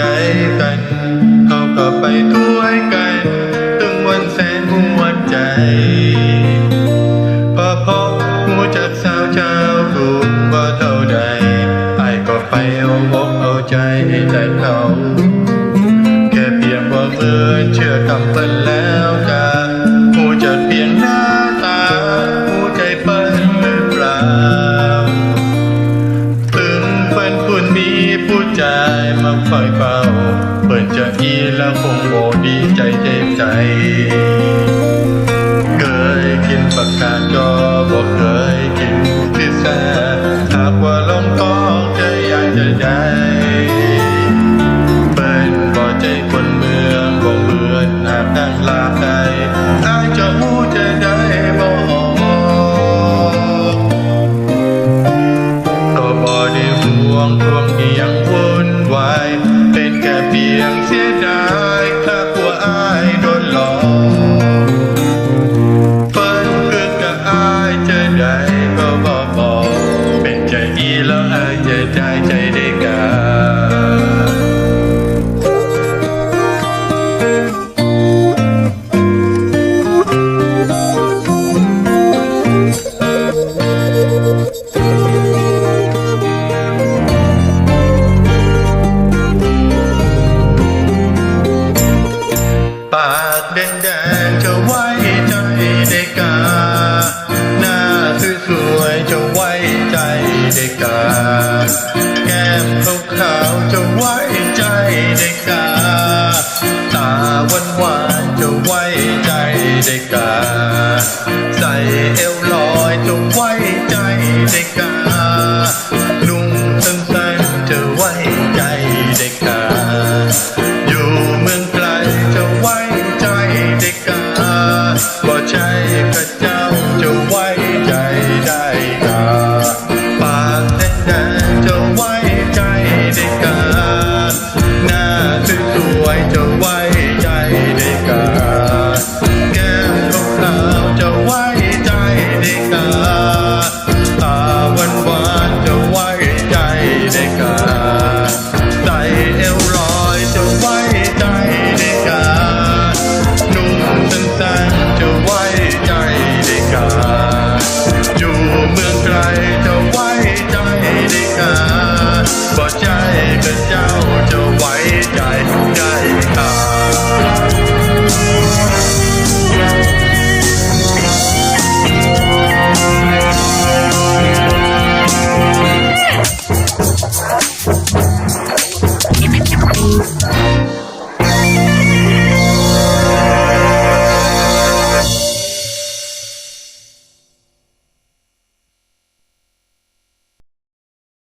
trái cành. Cầu cờ bay thu hai cành từng muôn sen cũng muôn chảy. Và phố mua chắc sao trao cùng và thâu đầy. Ai có phải âu bốc âu cháy đánh đầu kẻ biển bờ mưa chưa cầm phần leo. มาคอยเฝ้า เปิดจะอีแล้วคงโบดีใจเจ็บใจ เป็นแค่เพียงเสียดายครับ ปากแดงๆจะไว้ใจได้กา หน้าสวยๆจะไว้ใจได้กา แก้มขาวๆจะไว้ใจได้กา ตาหวานๆจะไว้ใจได้กา ใส่เอวลอยจะไว้ใจ कच्चा Thank